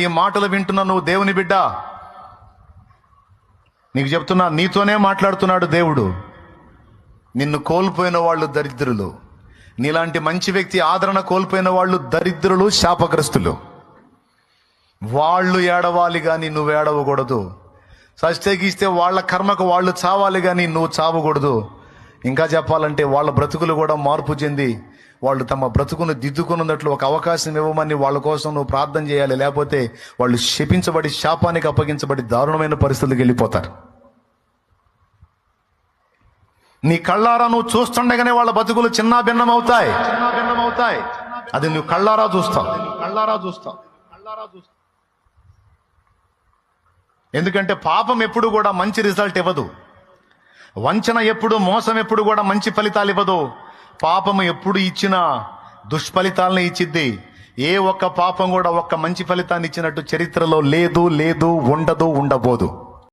ఈ మాటలు వింటున్న నువ్వు దేవుని బిడ్డ? నీకు చెప్తున్నా నీతోనే మాట్లాడుతున్నాడు దేవుడు. నిన్ను కోల్పోయిన వాళ్ళు దరిద్రులు. నీలాంటి మంచి వ్యక్తి ఆదరణ కోల్పోయిన వాళ్ళు దరిద్రులు శాపగ్రస్తులు. వాళ్ళు ఏడవాలి కానీ నువ్వు ఏడవకూడదు. సస్తే గీస్తే వాళ్ళ కర్మకు వాళ్ళు చావాలి కానీ నువ్వు చావకూడదు. ఇంకా చెప్పాలంటే వాళ్ళ బ్రతుకులు కూడా మార్పు చెంది వాళ్ళు తమ బ్రతుకును దిద్దుకున్నట్లు ఒక అవకాశం ఇవ్వమని వాళ్ళ కోసం నువ్వు ప్రార్థన చేయాలి. లేకపోతే వాళ్ళు శపించబడి శాపానికి అప్పగించబడి దారుణమైన పరిస్థితులకు వెళ్ళిపోతారు. నీ కళ్ళారా నువ్వు చూస్తుండగానే వాళ్ళ బతుకులు చిన్న భిన్నం అవుతాయి చిన్న భిన్నం అవుతాయి అది నువ్వు కళ్ళారా చూస్తావు. కళ్ళారా చూస్తావు. కళ్ళారా చూస్తావు. ఎందుకంటే పాపం ఎప్పుడు కూడా మంచి రిజల్ట్ ఇవ్వదు. వంచన ఎప్పుడు మోసం ఎప్పుడు కూడా మంచి ఫలితాలు ఇవ్వదు. పాపము ఎప్పుడు ఇచ్చినా దుష్ఫలితాలను ఇచ్చిద్ది. ఏ ఒక్క పాపం కూడా ఒక్క మంచి ఫలితాన్ని ఇచ్చినట్టు చరిత్రలో లేదు లేదు ఉండదు ఉండబోదు.